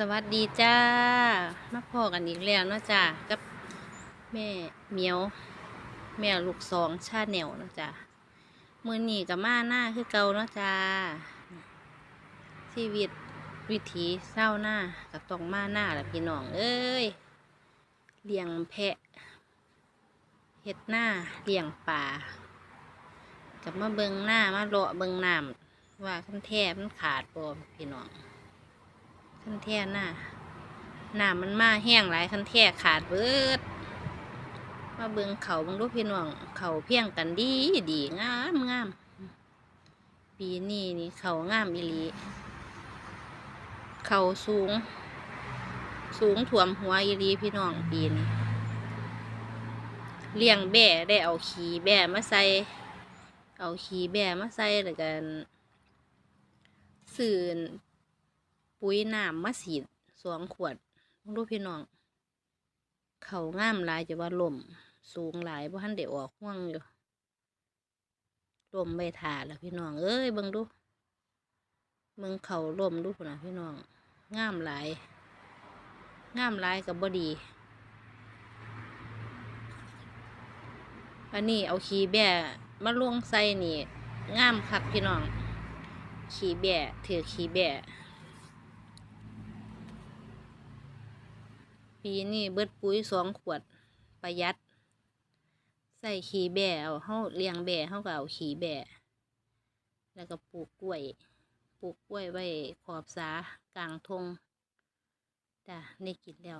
สวัสดีจ้า มาพอกันอีกแล้วเนาะจ้ากับแม่เหมียว แม่ลูกสองชาแนวเนาะจ้ามือหนีกับมาหน้าคือเก่าเนาะจ้าชีวิตวิถีเศร้าหน้ากับตองมาหน้าแหละพี่น้องเอ้ยเลี้ยงแพะเห็ดหน้าเลี้ยงป่ากับมาเบิงหน้ามาเลาะเบิงน้ำว่าขั้นแทบมันขาดบ่พี่น้อง คันแท่น่ะน้ำมันมาแห้งหลายคันแท่ขาดเบิด มาเบิ่งเขาเบิ่งดูพี่น้องเขาเพียงกันดีดีงามงามปีนี้นี่เขางามอีหลีเขาสูง สูงถ่วมหัวอีหลีพี่น้องปีนี้เลี้ยงแบ่ได้เอาขี้แบ่มาใส่เอาขี้แบ่มาใส่แล้วกันสื่อ ปุ๋ยน้ำมาสีดสองขวดลูกพี่น้อง เขาง่ามหลายจะว่าลมสูงหลายเพราะท่านเดี๋ยวออกห่วงอยู่ลมไม่ถาแล้วพี่น้อง เอ้ยเบิ่งดูเบิ่งเขาลมดูพุ่นนะพี่น้องง่ามหลายงามหลายกับบดี อันนี้เอาขี้แบ่มาลวงใส่นี่ง่ามคักพี่น้อง ขี้แบ่ถือขี้แบ่ ปีนี้เบิดปุ๋ยสองขวดประหยัด ใส่ขี้แบ่เอาเฮาเลี้ยงแบ่เฮาก็เอาขี้แบ่แล้วก็ปลูกกล้วย ปลูกกล้วยไว้ขอบสากลางทงจ้ะได้กินแล้ว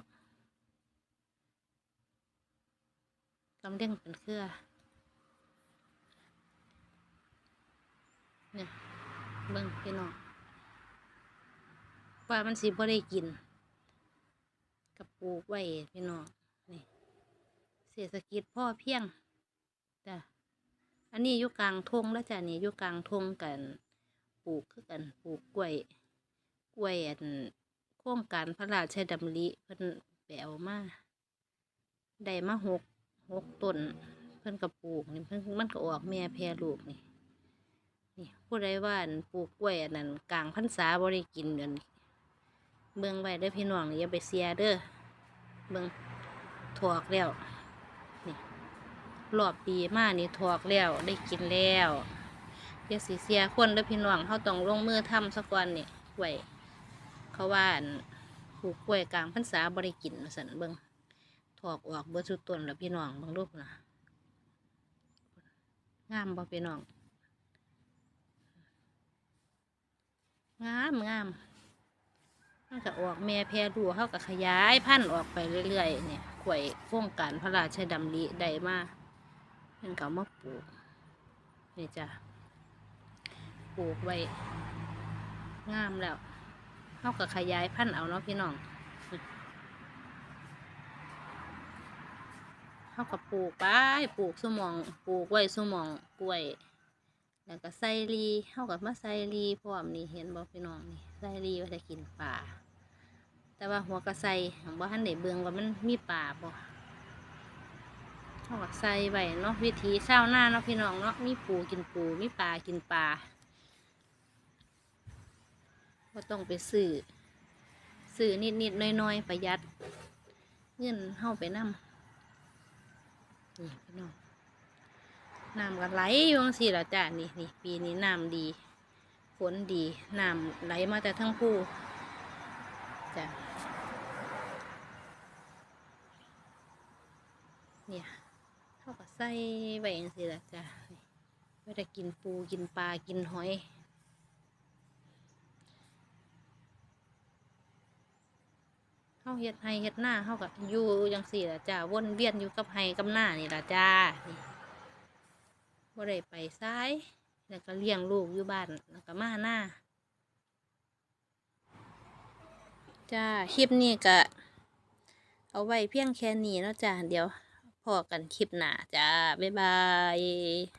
กำเร่งเป็นเครือเนี่ยเบิ่งพี่น้องว่ามันสิบ่ได้กิน ปลูกไว้พี่น้องนี่เศรษฐกิจพ่อเพียงจ้ะอันนี้อยู่กลางทงแล้วจ้ะนี่อยู่กลางทงกันปลูกคือกันปลูกกล้วยกล้วยอันโครงการพระราชดำริเพิ่นแปลมาได้มาหกหกต้นเพิ่นก็ปลูกนี่เพิ่นมันก็ออกแม่แพรลูกนี่นี่ผู้ใดว่านปลูกกล้วยอันนั้นกลางพรรษาบ่ได้กินกันเบิ่งไว้เด้อพี่น้องอย่าไปเสียเด้อ เบิ่งถอกแล้วนี่รอบปีมานี่ถอกแล้วได้กินแล้วอย่าสิเสียคนเด้อพี่น้องเขาต้องลงมือทำสักวันนี่กล้วยเขาว่าปลูกกล้วยกลางพรรษาบ่ได้กินสันเบิ่งถอกออกเบิดสุดต้นแล้วพี่น้องเบิงรูปนะงามบ่พี่น้อง งามงาม มันก็ออกแม่แพรดูเขาก็ขยายพันธุ์ออกไปเรื่อยๆเนี่ยขวยโครงการพระราชดำริได้มาเพิ่นก็มาปลูกนี่จ้ะปลูกไว้งามแล้วเขาก็ขยายพันธุ์เอาเนาะพี่น้องเขาก็ปลูกไปปลูกสมองปลูกไว้สมองกล้วย แล้วก็ใส่รีเขากับมาใส่รีพร้อมนี่เห็นบ่พี่น้องนี่ใส่รีไว้จะกินปลาแต่ว่าหัวกระใส่ของบ่ทันได้เบิ่งว่ามันมีป่าบ่เขาก็ใส่ไว้เนาะวิธีเช้าหน้าเนาะพี่น้องเนาะมีปูกินปูมีปลากินปลาก็ต้องไปซื้อซื้อนิดนิดๆน้อยๆประหยัด เงินเข้าไปนำนี่พี่น้อง น้ำก็ไหลอยู่จังซี่ละจ้ะนี่นี่ปีนี้น้ำดีฝนดีน้ำไหลมาแต่ทั้งผู้จ้ะเนี่ยเขาก็ใส่ไว้จังซี่ละจ้ะนี่ไว้ได้กินปูกินปลากินหอยเขาเฮ็ดให้เฮ็ดหน้าเขาก็อยู่จังซี่ละจ้ะวนเวียนอยู่กับให้กับหน้านี่ละจ้านี่ บ่ได้ไปซ้าย แล้วก็เลี้ยงลูกอยู่บ้านแล้วก็มาหน้าจ้าคลิปนี้ก็เอาไว้เพียงแค่นี้เนาะจ้าเดี๋ยวพอกันคลิปหน้าจ้า บ๊ายบาย